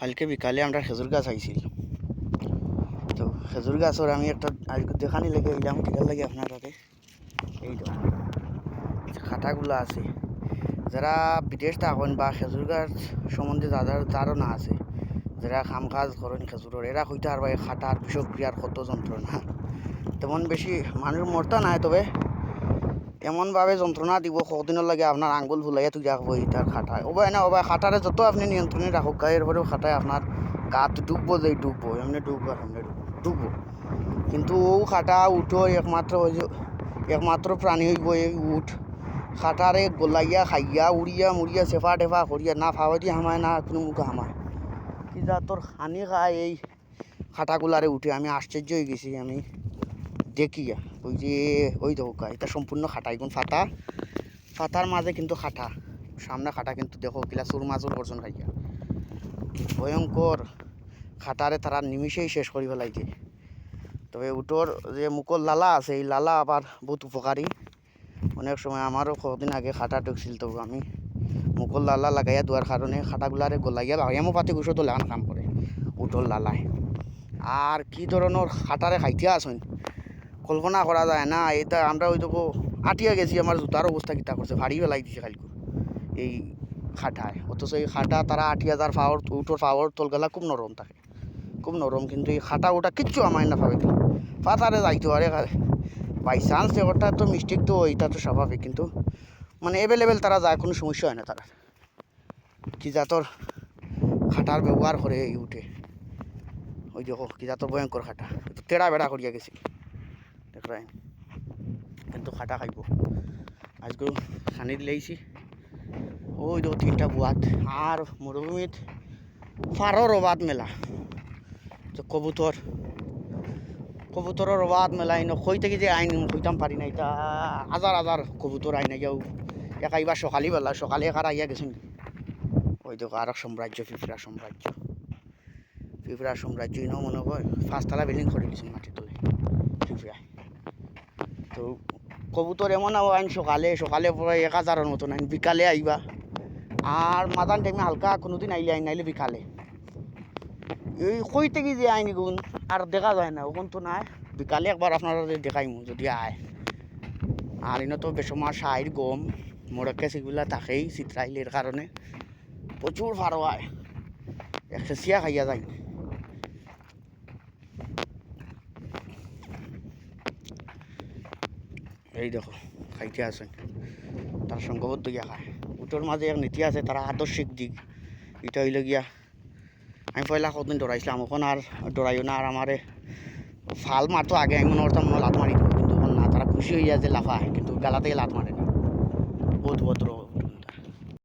কালকে বিকালে আমরা খেজুর গাছ আইছিল। তো খেজুর গাছর আমি একটা আজকে দেখানি লেগে এলাম কিটার লাগে আপনার তাতে। এই তো খাটাগুলো আছে। যারা বিদেশ থাকেন বা খেজুর গাছ সম্বন্ধে যাদের ধারণা আছে যারা কাম কাজ করেন খেজুরের এরা হইতে আর ভাই খাটার বিষক্রিয়ার কত যন্ত্রণা তেমন বেশি মানুষ মরতা নাই তবে। এমনভাবে যন্ত্রণা দিব কদিনের লাগে আপনার আঙ্গুল ভুলাইয়া তুই রাখব তার খাটায় ওবাই না ওবাই খাটারে যত আপনি নিয়ন্ত্রণে রাখুক গায়ের পরেও খাটায় আপনার গাত ডুববো যে ডুববো এমনি ডুববো এমনি ডুববো কিন্তু ও খাটা উঠো একমাত্র একমাত্র প্রাণী হইব এই উঠ। খাটারে গোলাইয়া, খাইয়া উড়িয়া মুড়িয়া চেফা টেফা করিয়া না ফাওয়াদি হামায় না কোনো মুখে হামায় কি যা তোর হানি খায় এই খাটাগুলারে উঠে, আমি আশ্চর্য হয়ে গেছি, আমি দেখিয়া ওই যে, ওই দৌকা এটা সম্পূর্ণ খাটা এখন ফাটা। ফাটার মাঝে কিন্তু খাটা, সামনে খাটা কিন্তু দেখো কিলা সুর মাছুর বর্জন খাইয়া ভয়ঙ্কর, খাটারে তারা নিমিষেই শেষ করি ফেলাইছে। তবে উটোর যে মুকল লালা আছে, এই লালা আবার বহুত উপকারী। অনেক সময় আমারও কদিন আগে খাটা ঢুকছিল তো আমি মুকল লালা লাগাইয়া দেওয়ার কারণে খাটাগুলারে গলাইয়া বাগাইয়ামো পাতি গুছো তো লাগান কাম করে উটোর লালায়। আর কি ধরনের খাটারে খাইতে আসুন কল্পনা করা যায় না, এটা আমরা ওই দেখো আটিয়া গেছি, আমার জুতার অবস্থা কিতা করছে? ভারী বেলাই দিছে খালকু এই খাটায়, অথচ এই খাটা তারা আটিয়া যার পাওয়ার উঠোর পাওয়ার তলগালা খুব নরম থাকে। খুব নরম, কিন্তু এই খাটা ওটা কিচ্ছু আমার না পাবে পাতারে যাইতে পারে বাই চান্স ওটা তো মিস্টেক তো এটা তো স্বাভাবিক, কিন্তু মানে অ্যাভেলেবেল তারা যায়, কোনো সমস্যা হয় না তারা। কি জাতর খাটার ব্যবহার করে এই উঠে। ওই দেখো, কি জাতর ভয়ঙ্কর খাটা। তেড়া বেড়া করিয়া গেছি। দেখরাই কিন্তু খাটা খাইব। আজকে খানি দিলেইছি ওই দেখো তিনটা বুয়াত আর মরুভূমিত ফারর অবাদ মেলা। তো কবুতর কবুতরের অবাদ মেলা। ইনো কই থেকে যে আইন কইতাম পারি না এটা হাজার হাজার কবুতর আইন যাও একা এবার সকালে বেলা সকালে একার আইয়া গেছেন ওই দেখো আর এক সাম্রাজ্য পিঁপড়া সাম্রাজ্য পিঁপড়া সাম্রাজ্য ইনো মনে হয় পাঁচতলা বিল্ডিং করে দিয়েছেন মাটির তলে পিঁপড়ায় তো কবুতর এমন আইন সকালে সকালে পরে এক হাজারের মতন আইন, বিকালে আইবা। আর মাদান টাইমে হালকা কোনোদিন আইলে আইন, নাইলে বিকালে। এই কই থেকে যে আইনি গুণ? আর দেখা যায় না ওখান তো নাই। বিকালে একবার আপনারা দেখাইমু, যদি আয়। আর ইনো তো বেসমা সাইর গম, মোড়কে সেগুলা থাকেই, চিত্রাইলের কারণে। প্রচুর ফারো আয় একশেষিয়া খাইয়া যায় এই দেখো, খাইতে আছেন তারা সংঘবদ্ধ গিয়া খায়। উটোর মাঝে এক নীতি আছে, তারা আদর্শিক দিক। এটা হইল গিয়া, আমি পয়লা কতদিন ডরাইছিলাম, ওখানে আর ডরাইও না, আর আমারে ফাল মারতো আগে, আমি মনে করতাম মনে লাত মারি কিন্তু না, তারা খুশি হইয়া যে লাফায়, কিন্তু গালাতে লাত মারে না। বহুত ভদ্র